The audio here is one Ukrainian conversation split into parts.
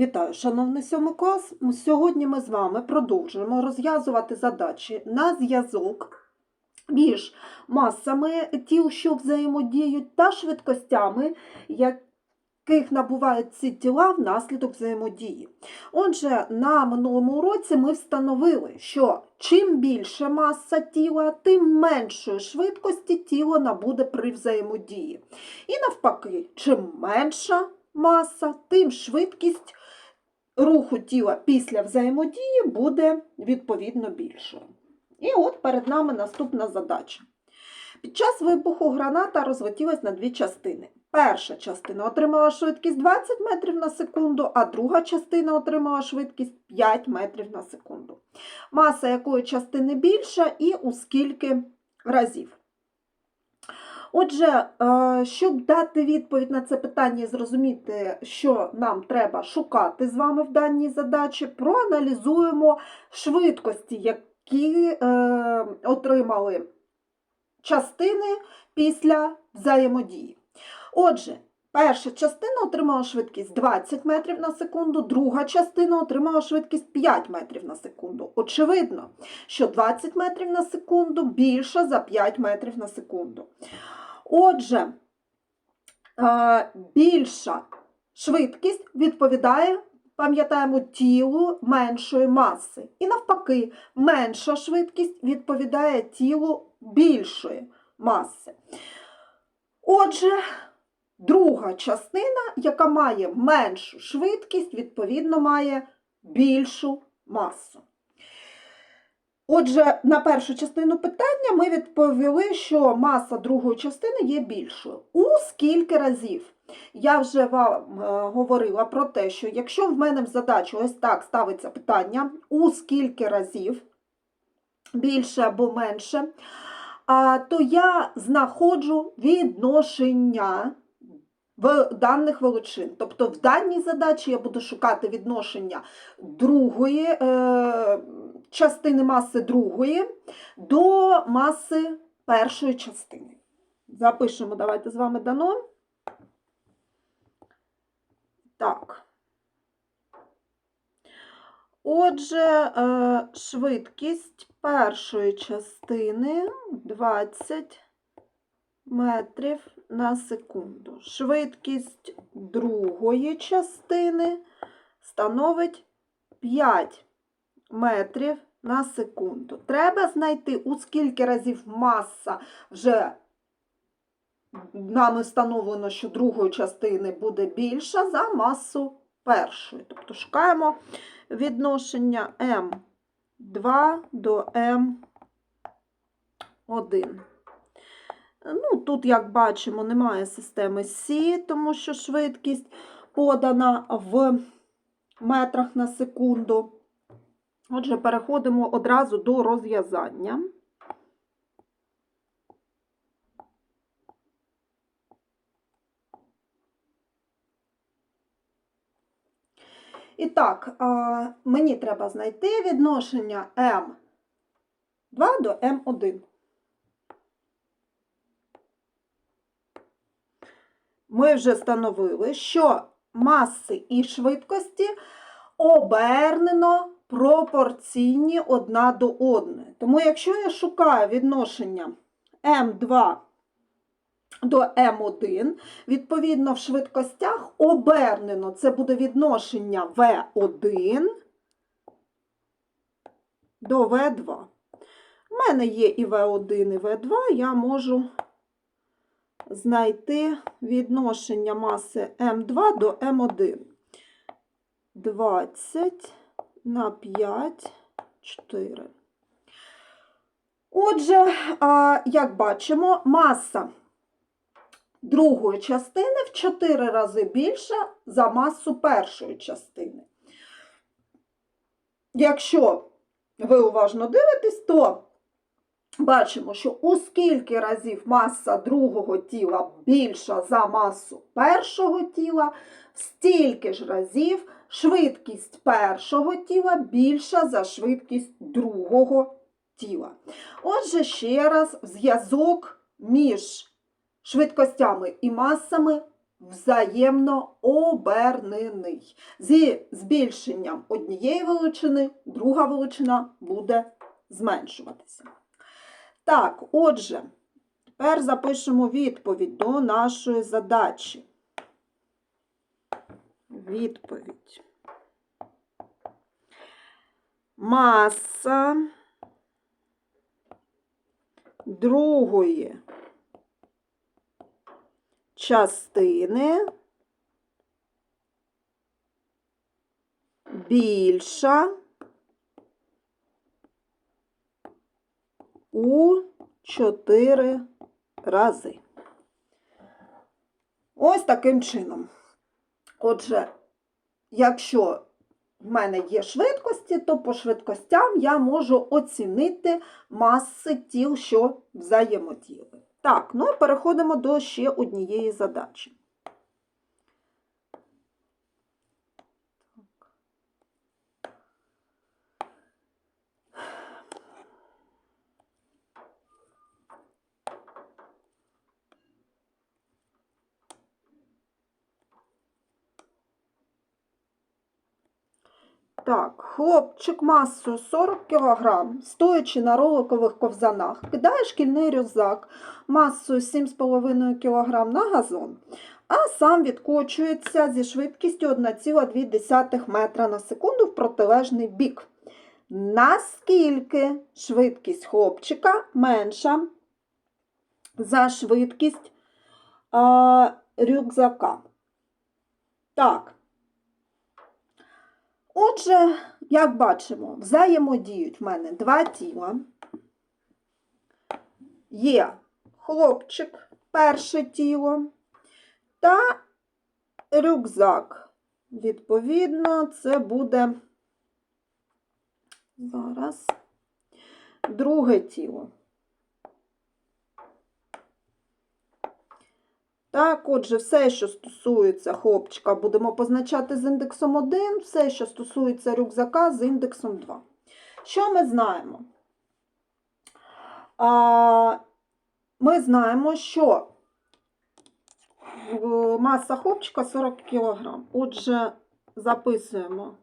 Вітаю, шановний сьомий клас. Сьогодні ми з вами продовжуємо розв'язувати задачі на зв'язок між масами тіл, що взаємодіють, та швидкостями, яких набувають ці тіла внаслідок взаємодії. Отже, на минулому уроці ми встановили, що чим більше маса тіла, тим меншої швидкості тіло набуде при взаємодії. І навпаки, чим менша маса, тим швидкість руху тіла після взаємодії буде відповідно більшою. І от перед нами наступна задача. Під час вибуху граната розлетілась на дві частини. Перша частина отримала швидкість 20 метрів на секунду, а друга частина отримала швидкість 5 метрів на секунду. Маса якої частини більша і у скільки разів. Отже, е, щоб дати відповідь на це питання і зрозуміти, що нам треба шукати з вами в даній задачі, проаналізуємо швидкості, які е, отримали частини після взаємодії. Отже, перша частина отримала швидкість 20 метрів на секунду, друга частина отримала швидкість 5 метрів на секунду. Очевидно, що 20 метрів на секунду більша за 5 метрів на секунду. Отже, е, більша швидкість відповідає, пам'ятаємо, тілу меншої маси. І навпаки, менша швидкість відповідає тілу більшої маси. Отже, друга частина, яка має меншу швидкість, відповідно має більшу масу. Отже, на першу частину питання ми відповіли, що маса другої частини є більшою. У скільки разів? Я вже вам е, говорила про те, що якщо в мене в задачі ось так ставиться питання, у скільки разів більше або менше, то я знаходжу відношення в даних величин. Тобто в даній задачі я буду шукати відношення другої е, частини маси другої до маси першої частини. Запишемо, давайте з вами дано. Так. Отже, е, швидкість першої частини 20 метрів на секунду. Швидкість другої частини становить 5 метрів на секунду. Треба знайти, у скільки разів маса вже нами встановлено, що другої частини буде більша за масу першої. Тобто шукаємо відношення М2 до М1. Ну, Тут, як бачимо, немає системи Сі, тому що швидкість подана в метрах на секунду. Отже, переходимо одразу до розв'язання. І так, мені треба знайти відношення М2 до М1. Ми вже встановили, що маси і швидкості обернено пропорційні одна до одної. Тому, якщо я шукаю відношення М2 до М1, відповідно, в швидкостях обернено це буде відношення В1 до В2. У мене є і В1, і В2, я можу знайти відношення маси М2 до М1. 20 на 5, 4. Отже, як бачимо, маса другої частини в 4 рази більша за масу першої частини. Якщо ви уважно дивитесь, то бачимо, що у скільки разів маса другого тіла більша за масу першого тіла, стільки ж разів швидкість першого тіла більша за швидкість другого тіла. Отже, ще раз, зв'язок між швидкостями і масами взаємно обернений. Зі збільшенням однієї величини друга величина буде зменшуватися. Так, отже, тепер запишемо відповідь до нашої задачі. Відповідь. Маса другої частини більша у 4 рази. Ось таким чином. Отже, якщо в мене є швидкості, то по швидкостям я можу оцінити маси тіл, що взаємодіяли. Так, ну і переходимо до ще однієї задачі. Так, хлопчик масою 40 кг, стоячи на роликових ковзанах, кидає шкільний рюкзак масою 7,5 кг на газон, а сам відкочується зі швидкістю 1,2 метра на секунду в протилежний бік. Наскільки швидкість хлопчика менша за швидкість а, рюкзака? Так. Отже, як бачимо, взаємодіють в мене два тіла. Є хлопчик, перше тіло, та рюкзак. Відповідно, це буде зараз друге тіло. Так, отже, все, що стосується хлопчика, будемо позначати з індексом 1, все, що стосується рюкзака, з індексом 2. Що ми знаємо? А, Ми знаємо, що е, маса хлопчика 40 кг. Отже, записуємо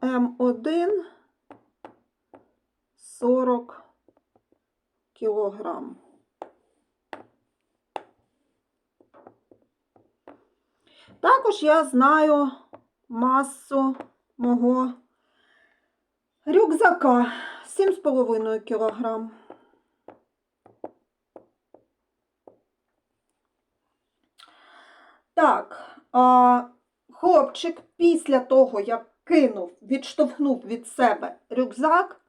М1 40 кілограм. Також я знаю масу мого рюкзака 7,5 кг. Так, а, хлопчик після того, як кинув, відштовхнув від себе рюкзак,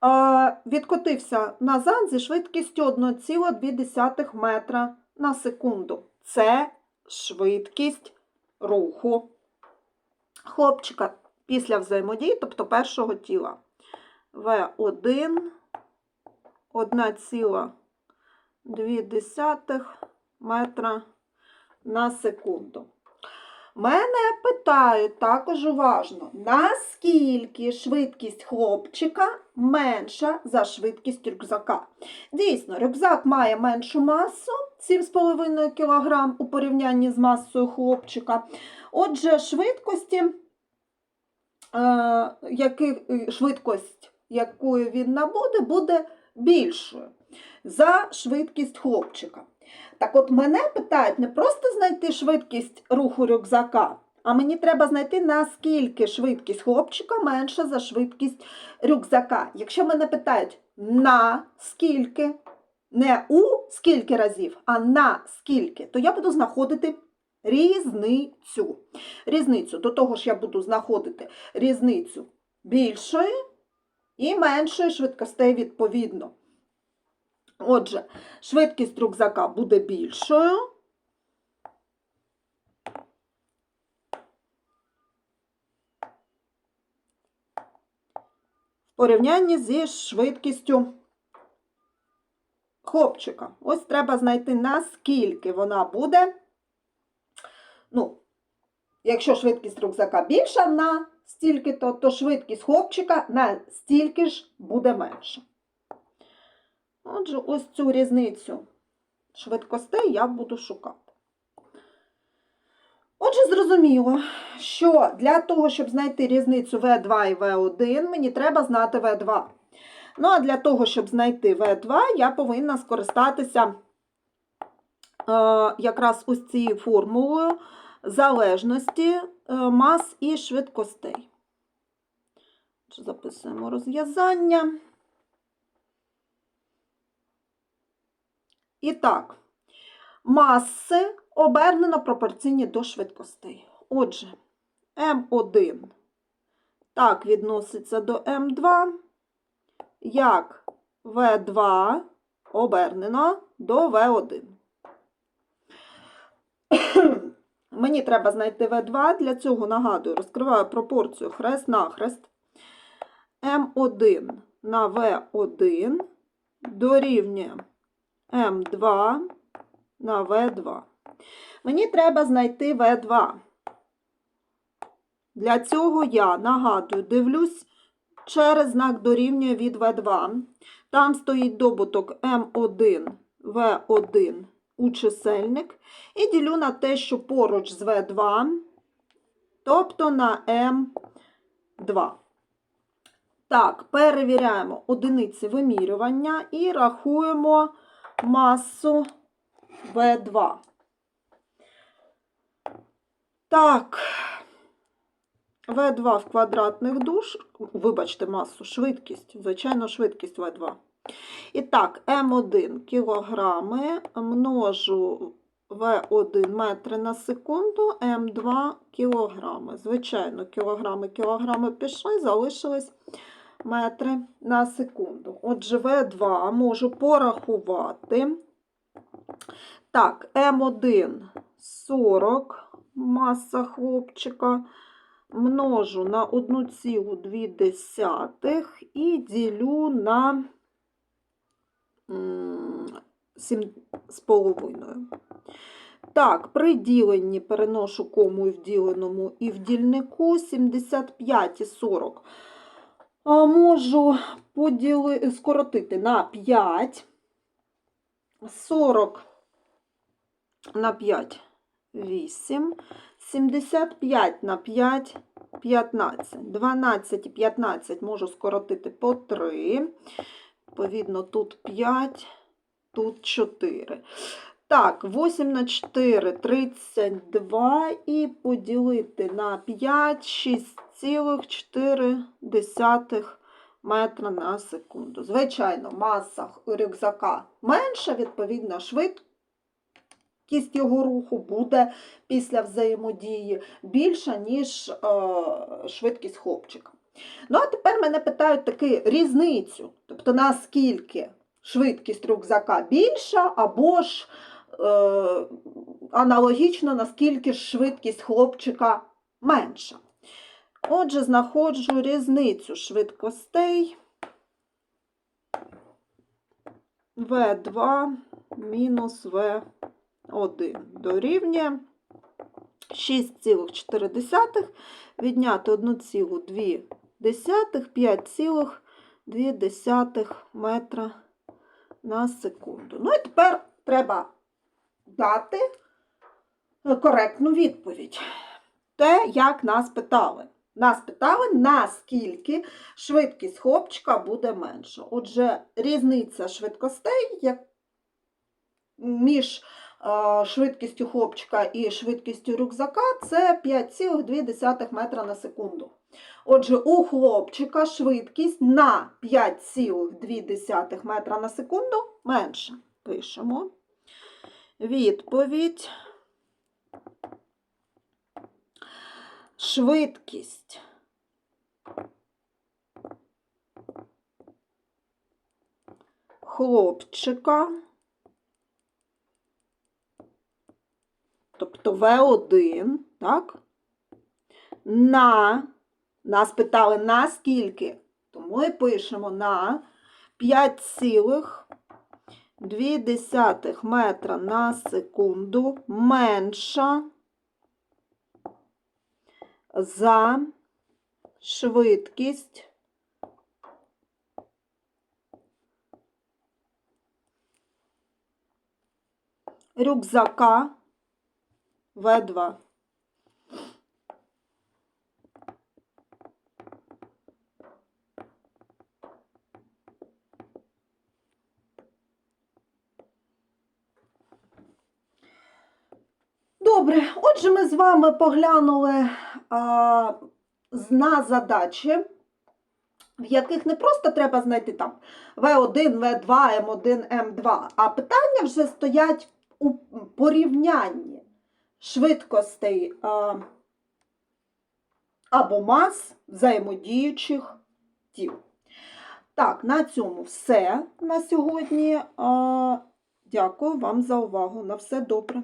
а, відкотився назад зі швидкістю 1,2 метра на секунду. Це швидкість руху хлопчика після взаємодії, тобто першого тіла. В1 1,2 метра на секунду. Мене питають також уважно, наскільки швидкість хлопчика менша за швидкість рюкзака. Дійсно, рюкзак має меншу масу 7,5 кг у порівнянні з масою хлопчика. Отже, швидкості, е, які, швидкість, якою він набуде, буде більшою за швидкість хлопчика. Так от мене питають не просто знайти швидкість руху рюкзака, а мені треба знайти, наскільки швидкість хлопчика менша за швидкість рюкзака. Якщо мене питають на скільки, не у скільки разів, а на скільки, то я буду знаходити різницю. Різницю. До того ж, я буду знаходити різницю більшої і меншої швидкостей відповідно. Отже, швидкість рюкзака буде більшою. В порівнянні зі швидкістю хлопчика. Ось треба знайти, наскільки вона буде. Ну, якщо швидкість рюкзака більша на стільки, то, то швидкість хлопчика на стільки ж буде менша. Отже, ось цю різницю швидкостей я буду шукати. Отже, зрозуміло, що для того, щоб знайти різницю В2 і В1, мені треба знати В2. Ну, а для того, щоб знайти В2, я повинна скористатися е, якраз ось цією формулою залежності е, мас і швидкостей. Записуємо розв'язання. І так, маси обернено пропорційні до швидкостей. Отже, М1 так відноситься до М2, як В2 обернено до В1. Мені треба знайти В2, для цього нагадую, розкриваю пропорцію хрест-нахрест. М1 на В1 дорівнює М2 на В2. Мені треба знайти В2. Для цього я нагадую, дивлюсь через знак дорівнює від В2. Там стоїть добуток М1 В1 у чисельник. І ділю на те, що поруч з В2, тобто на М2. Так, перевіряємо одиниці вимірювання і рахуємо масу В2. Так, В2 в квадратних душ, вибачте, масу, швидкість, звичайно, швидкість В2. І так, М1 кілограми множу В1 метри на секунду, М2 кілограми. Звичайно, кілограми, кілограми пішли, залишились метри на секунду. Отже, В2 можу порахувати. Так, М1 40 маса хлопчика. Множу на 1,2 і ділю на 7,5. Так, при діленні переношу кому і в діленому і в дільнику 75 і 40. Можу поділи... скоротити на 5. 40 на 5 8. 75 на 5 15. 12 і 15 можу скоротити по 3. Відповідно, тут 5, тут 4. Так, 8 на 4 32 і поділити на 5 6,4 метра на секунду. Звичайно, маса рюкзака менша, відповідно, швидкість його руху буде після взаємодії більша, ніж е, швидкість хлопчика. Ну, а тепер мене питають таки різницю, тобто наскільки швидкість рюкзака більша, або ж е, аналогічно, наскільки ж швидкість хлопчика менша. Отже, знаходжу різницю швидкостей В2 мінус В1 дорівнює 6,4 відняти 1,2 5,2 метра на секунду. Ну і тепер треба дати коректну відповідь. Те, як нас питали. Нас питали, наскільки швидкість хлопчика буде менша. Отже, різниця швидкостей як між е, швидкістю хлопчика і швидкістю рюкзака це 5,2 метра на секунду. Отже, у хлопчика швидкість на 5,2 метра на секунду менша. Пишемо. Відповідь. Швидкість. Хлопчика. Тобто В1, так? На, нас питали на скільки? Тому ми пишемо на 5,2 метра на секунду менша за швидкість рюкзака В2. Добре, отже, ми з вами поглянули а, на задачі, в яких не просто треба знайти там В1, В2, М1, М2, а питання вже стоять у порівнянні швидкостей а, або мас взаємодіючих тіл. Так, на цьому все на сьогодні. А, Дякую вам за увагу. На все добре.